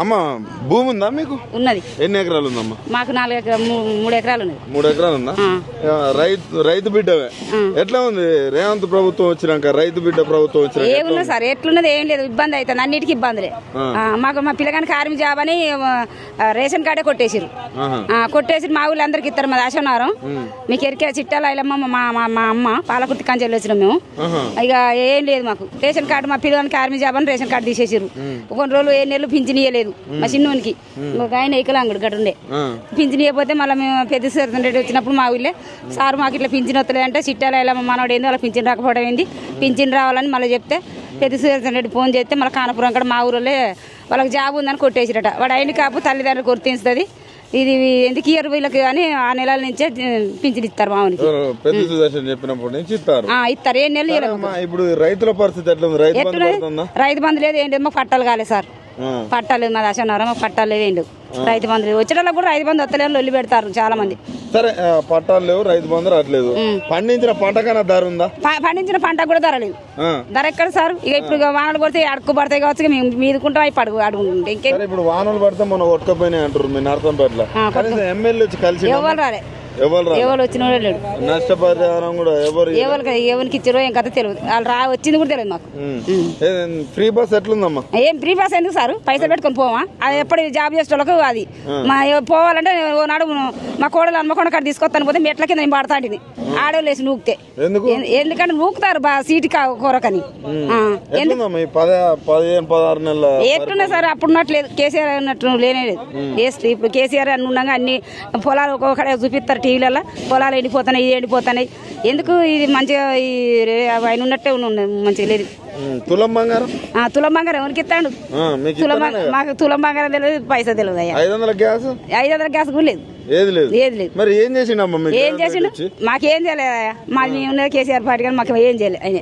అమ్మ భూమి ఉందా మీకు? ఉన్నది. ఎన్ని ఎకరాలు ఉందమ్మా? మాకు నాలుగు ఎకరా మూ- మూడు ఎకరాలు ఉన్నది. మూడు ఎకరాలు ఉందా? రైతు రైతు బిడ్డవే. ఎట్లా ఉంది? రేవంత్ ప్రభుత్వం వచ్చినాక రైతు బిడ్డ ప్రభుత్వం వచ్చినాక ఎట్లా ఏమున్నది సార్ ఎట్లున్నది ఏం లేదు. ఇబ్బంది అవుతుంది. అన్నిటికీ ఇబ్బందులే మాకు మా పిల్లగానికి ఆర్మీ జాబ్ అని రేషన్ కార్డే కొట్టేసిరు కొట్టేసి మా ఊళ్ళో అందరికి ఇస్తారు. మా దాశనారం మీకు ఎరికే చిట్టాల ఇల్లమ్మ మా మా అమ్మ పాలకుర్తి కంచెలు వచ్చినాం మేము. ఇక ఏం లేదు మాకు. రేషన్ కార్డు మా పిల్లగానికి ఆర్మీ జాబ్ అని రేషన్ కార్డు తీసేసిరు కొన్ని రోజులు ఏ నెలలు పింఛన్ ఇయ్యలేదు. మా చిన్నోనికి. ఒక ఆయన ఇకలాంగుడు గడు ఉండే. పింఛన్ ఇవ్వకపోతే మళ్ళీ మేము పెద్ద సీతం రెడ్డి వచ్చినప్పుడు మా ఊళ్ళే సార్ మాకు ఇట్లా పింఛన్ వస్తలేదు అంటే చిట్టాల ఇల్లమ్మ మనవాడు ఏంది వాళ్ళకి పింఛన్ రాకపోవడం ఏంది? పింఛన్ రావాలని మళ్ళీ చెప్తే పెద్ద సీతం రెడ్డి ఫోన్ చేస్తే మళ్ళీ కానపురం అక్కడ మా ఊళ్ళో వాళ్ళకి జాబ్ ఉందని కొట్టేసిరట. వాడు అయిన కాపు తల్లిదండ్రులు గుర్తిస్తుంది ఇది ఎందుకు ఇయర్ వీళ్ళకి అని ఆ నెలల నుంచే పింఛన్ ఇస్తారు మామూలుకి ఎవరు? పెద్ద సుదర్శన్ చెప్పినప్పటి నుంచి ఇస్తారు. ఇస్తారు. ఏ నెలలు ఇప్పుడు రైతుల పరిస్థితి ఎట్లా రైతు బంధు లేదు ఏంటి మాకు పట్టాలు కాలేదు సార్. పట్టాలు మా దశనవరం పట్టాలు ఏంటి రైతు బంధు లేదు వచ్చే కూడా రైతు బంధు వస్తలేదు లొల్లి పెడతారు చాలా మంది సరే పట్టాలు లేవు రైతు బంధు రావట్లేదు. పండించిన పంటకన్నా ధర ఉందా? పండించిన పంట కూడా ధర లేదు. ధర ఎక్కడ సార్? ఇక ఇప్పుడు వానలు కొడితే అడుక్కు పడతాయి కావచ్చు మేము మీదుకుంటాం అవి పడుగు అడుగుంటే ఇంకే? ఇప్పుడు వానలు పడితే మనం కొట్టుకపోయినాయి అంటారు మీ నర్సంపేటలో. ఎమ్మెల్యే వచ్చి కలిసి ఎవరు రాలే. ఎవరు వచ్చిన లేడు నష్టపరిహారం కూడా ఎవరు ఎవరికి ఎవరికి ఇచ్చారో ఏం కథ తెలియదు. వాళ్ళు రా వచ్చింది కూడా తెలియదు మాకు. ఫ్రీ బస్ ఎట్లుందమ్మా? ఏం ఫ్రీ పాస్ ఎందుకు సార్? పైసలు పెట్టుకొని పోవా? అది ఎప్పుడు జాబ్ చేసే వాళ్ళకు అది. మా పోవాలంటే ఓనాడు మా కోడలు హన్మకొండ కాడ తీసుకొస్తాను పోతే మెట్ల కింద నేను పడతాంటిని ఆడోళ్ళు వేసి నూకితే. ఎందుకంటే నూకుతారు బా సీటు కా- కొరకని. ఎట్లున్నా సార్ అప్పుడు ఉన్నట్లేదు కేసీఆర్ అన్నట్టు లేనే లేదు. ఇప్పుడు కేసీఆర్ అని ఉండగా అన్ని పొలాలు ఒక్కొక్కడే చూపిస్తారు టీవీలలో పొలాలు ఎండిపోతున్నాయి ఇది ఎండిపోతున్నాయి. ఎందుకు ఇది మంచిగా ఈ ఆయన ఉన్నట్టే ఉన్న- మంచిగా లేదు. తులం బంగారం? తులం బంగారం ఎవరికి ఇస్తాడు మీకు తులం బంగారం- తెలియదు పైసా తెలియదు అయ్యా. ఐదు వందల గ్యాస్? ఐదు వందల గ్యాస్ కూడా లేదు. ఏది లేదు? ఏది లేదు. మరి ఏం మీకు? ఏం చేసిండు? మాకేం చేయలేదు మాది మేము ఉన్నది కేసీఆర్ పార్టీ కానీ మాకు ఏం చేయలేదు.